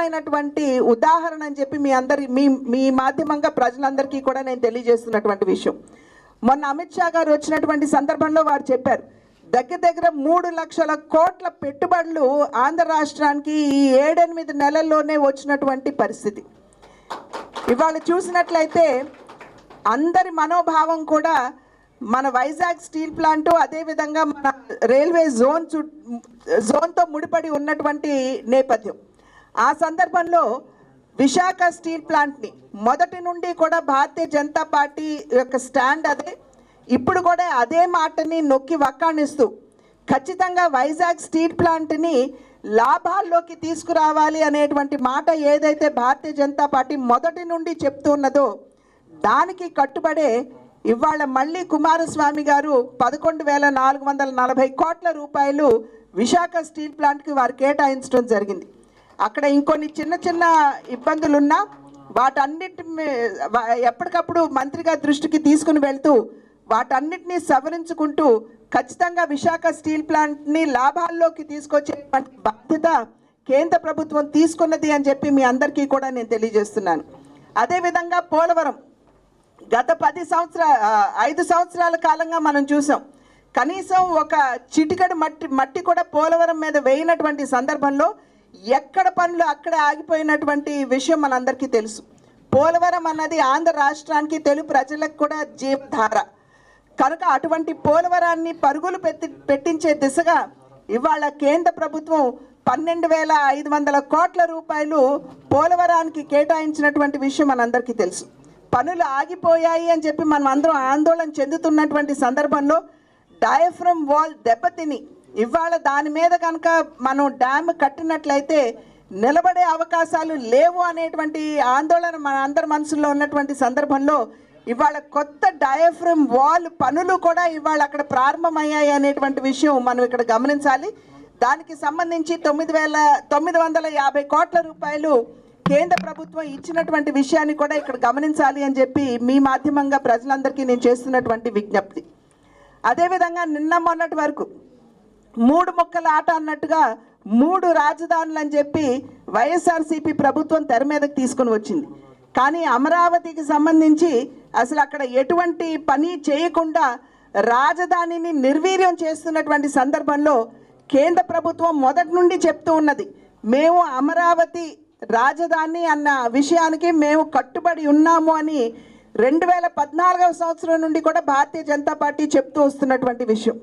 అద్భుతమైనటువంటి ఉదాహరణ అని చెప్పి మీ అందరి మీ మీ మాధ్యమంగా ప్రజలందరికీ కూడా నేను తెలియజేస్తున్నటువంటి విషయం. మొన్న అమిత్ షా గారు వచ్చినటువంటి సందర్భంలో వారు చెప్పారు దగ్గర దగ్గర మూడు లక్షల కోట్ల పెట్టుబడులు ఆంధ్ర రాష్ట్రానికి ఈ ఏడెనిమిది నెలల్లోనే వచ్చినటువంటి పరిస్థితి. ఇవాళ చూసినట్లయితే అందరి మనోభావం కూడా మన వైజాగ్ స్టీల్ ప్లాంటు అదేవిధంగా మన రైల్వే జోన్ చు జోన్తో ముడిపడి ఉన్నటువంటి నేపథ్యం. ఆ సందర్భంలో విశాఖ స్టీల్ ప్లాంట్ని మొదటి నుండి కూడా భారతీయ జనతా పార్టీ యొక్క స్టాండ్ అదే. ఇప్పుడు కూడా అదే మాటని నొక్కి వక్కాణిస్తూ ఖచ్చితంగా వైజాగ్ స్టీల్ ప్లాంట్ని లాభాల్లోకి తీసుకురావాలి అనేటువంటి మాట ఏదైతే భారతీయ జనతా పార్టీ మొదటి నుండి చెప్తున్నదో దానికి కట్టుబడే ఇవాళ మళ్ళీ కుమారస్వామి గారు పదకొండు వేల నాలుగు వందల నలభై కోట్ల రూపాయలు విశాఖ స్టీల్ ప్లాంట్కి వారు కేటాయించడం జరిగింది. అక్కడ ఇంకొన్ని చిన్న చిన్న ఇబ్బందులున్నా వాటన్నిటి ఎప్పటికప్పుడు మంత్రి గారి దృష్టికి తీసుకుని వెళ్తూ వాటన్నిటినీ సవరించుకుంటూ ఖచ్చితంగా విశాఖ స్టీల్ ప్లాంట్ని లాభాల్లోకి తీసుకొచ్చేటువంటి బాధ్యత కేంద్ర ప్రభుత్వం తీసుకున్నది అని చెప్పి మీ అందరికీ కూడా నేను తెలియజేస్తున్నాను. అదేవిధంగా పోలవరం. గత పది సంవత్సర ఐదు సంవత్సరాల కాలంగా మనం చూసాం. కనీసం ఒక చిటికడు మట్టి మట్టి కూడా పోలవరం మీద వేయినటువంటి సందర్భంలో ఎక్కడ పనులు అక్కడే ఆగిపోయినటువంటి విషయం మనందరికీ తెలుసు. పోలవరం అన్నది ఆంధ్ర రాష్ట్రానికి తెలుగు ప్రజలకు కూడా జీవధార. కనుక అటువంటి పోలవరాన్ని పరుగులు పెట్టి పెట్టించే దిశగా ఇవాళ కేంద్ర ప్రభుత్వం పన్నెండు వేల ఐదు వందల కోట్ల రూపాయలు పోలవరానికి కేటాయించినటువంటి విషయం మనందరికీ తెలుసు. పనులు ఆగిపోయాయి అని చెప్పి మనం అందరం ఆందోళన చెందుతున్నటువంటి సందర్భంలో డయాఫ్రమ్ వాల్ దెబ్బతిని ఇవాళ దాని మీద కనుక మనం డ్యామ్ కట్టినట్లయితే నిలబడే అవకాశాలు లేవు అనేటువంటి ఆందోళన మన అందరి మనసులో ఉన్నటువంటి సందర్భంలో ఇవాళ కొత్త డయాఫ్రమ్ వాల్ పనులు కూడా ఇవాళ అక్కడ ప్రారంభమయ్యాయి అనేటువంటి విషయం మనం ఇక్కడ గమనించాలి. దానికి సంబంధించి తొమ్మిది వేల తొమ్మిది వందల యాభై కోట్ల రూపాయలు కేంద్ర ప్రభుత్వం ఇచ్చినటువంటి విషయాన్ని కూడా ఇక్కడ గమనించాలి అని చెప్పి మీ మాధ్యమంగా ప్రజలందరికీ నేను చేస్తున్నటువంటి విజ్ఞప్తి. అదేవిధంగా నిన్న మొన్నటి వరకు మూడు మొక్కల ఆట అన్నట్టుగా మూడు రాజధానులు అని చెప్పి వైఎస్ఆర్సీపీ ప్రభుత్వం తెర మీదకి తీసుకుని వచ్చింది. కానీ అమరావతికి సంబంధించి అసలు అక్కడ ఎటువంటి పని చేయకుండా రాజధానిని నిర్వీర్యం చేస్తున్నటువంటి సందర్భంలో కేంద్ర ప్రభుత్వం మొదటి నుండి చెప్తూ ఉన్నది. మేము అమరావతి రాజధాని అన్న విషయానికి మేము కట్టుబడి ఉన్నాము అని రెండు వేల పద్నాలుగవ సంవత్సరం నుండి కూడా భారతీయ జనతా పార్టీ చెప్తూ వస్తున్నటువంటి విషయం.